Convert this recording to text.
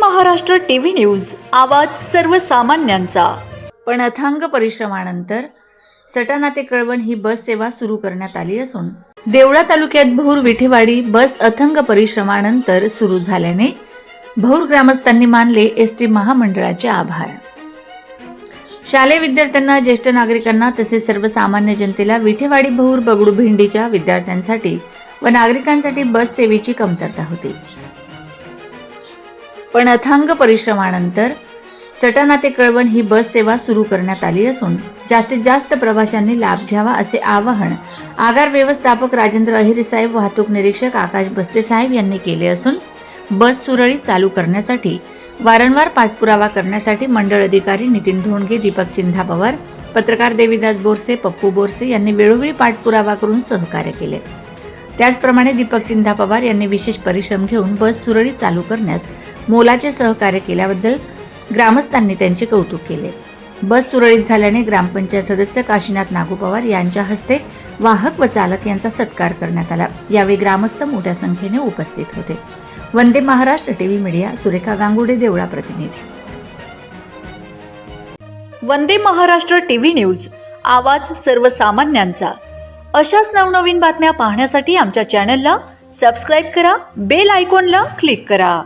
Maharashtra TV news आवाज सर्वसामान्यांचा. पण अथांग परिश्रमानंतर सटाणा ते कळवण ही बस सेवा सुरू करण्यात आली असून देवळा तालुक्यात भौर विठेवाडी बस अथंग परिश्रमानंतर सुरू झाल्याने भौर ग्रामस्थांनी मानले एस टी महामंडळाचे आभार. शालेय विद्यार्थ्यांना ज्येष्ठ नागरिकांना तसेच सर्वसामान्य जनतेला विठेवाडी भौर बगडू भेंडीच्या विद्यार्थ्यांसाठी व नागरिकांसाठी बस सेवेची कमतरता होती. पण अथांग परिश्रमानंतर सटाणा ते कळवण ही बस सेवा सुरू करण्यात आली असून जास्तीत जास्त प्रवाशांनी लाभ घ्यावा असे आवाहन आगार व्यवस्थापक राजेंद्र अहिरे साहेब वाहतूक निरीक्षक आकाश बस्ते साहेब यांनी केले असून बस सुरळीत चालू करण्यासाठी वारंवार पाठपुरावा करण्यासाठी मंडळ अधिकारी नितीन धोंडगे दीपक चिंधा पवार पत्रकार देवीदास बोरसे पप्पू बोरसे यांनी वेळोवेळी पाठपुरावा करून सहकार्य केले. त्याचप्रमाणे दीपक चिंधा पवार यांनी विशेष परिश्रम घेऊन बस सुरळीत चालू करण्यास मोलाचे सहकार्य केल्याबद्दल ग्रामस्थांनी त्यांचे कौतुक केले. बस सुरळीत झाल्याने ग्रामपंचायत सदस्य काशीनाथ नागू पवार यांच्या हस्ते वाहक व चालक यांचा सत्कार करण्यात आला. यावेळी ग्रामस्थ मोठ्या संख्येने उपस्थित होते. वंदे महाराष्ट्र टीव्ही मीडिया सुरेखा गांगुडे देवळा प्रतिनिधी. वंदे महाराष्ट्र टीव्ही न्यूज आवाज सर्वसामान्यांचा. अशाच नवनवीन बातम्या पाहण्यासाठी आमच्या चॅनलला सबस्क्राईब करा बेल आयकॉनला क्लिक करा.